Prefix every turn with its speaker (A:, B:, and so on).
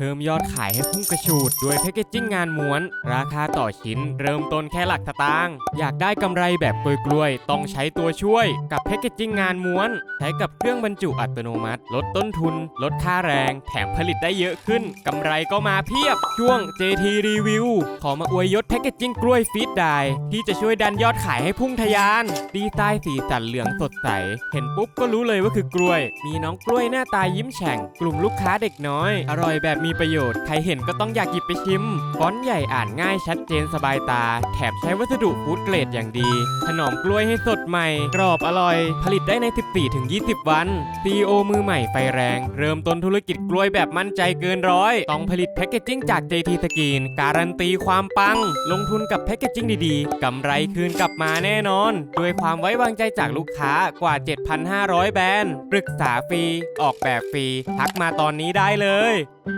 A: เพิ่มยอดขายให้พุ่งกระฉูด ด้วยแพคเกจจิ้งงานม้วน ราคาต่อชิ้นเริ่มต้นแค่หลักสตางอยากได้กำไรแบบกล้วยๆต้องใช้ตัวช่วยกับแพคเกจจิ้งงานม้วน ใช้กับเครื่องบรรจุอัตโนมัติ ลดต้นทุน ลดค่าแรง แถมผลิตได้เยอะขึ้นกำไรก็มาเพียบ ช่วง JT Review ขอมาอวยยศแพคเกจจิ้งกล้วยฟีดได้ที่จะช่วยดันยอดขายให้พุ่งทะยาน ดีไซน์สีสันเหลืองสดใส เห็นปุ๊บก็รู้เลยว่าคือกล้วย มีน้องกล้วยหน้าตายิ้มแฉ่ง กลุ่มลูกค้าเด็กน้อย อร่อยแบบมีประโยชน์ ใครเห็นก็ต้องอยากหยิบไปชิม ฟอนต์ใหญ่อ่านง่ายชัดเจนสบายตา แถมใช้วัสดุฟู้ดเกรดอย่างดี ถนอมกล้วยให้สดใหม่ กรอบอร่อย ผลิตได้ใน 14-20 วัน CEO มือใหม่ไฟแรง เริ่มต้นธุรกิจกล้วยแบบมั่นใจเกินร้อย ต้องผลิตแพคเกจจิ้งจาก JT Skin การันตีความปัง ลงทุนกับแพคเกจจิ้งดีๆ กำไรคืนกลับมาแน่นอน ด้วยความไว้วางใจจากลูกค้ากว่า 7,500 แบรนด์ ปรึกษาฟรี ออกแบบฟรี ทักมาตอนนี้ได้เลย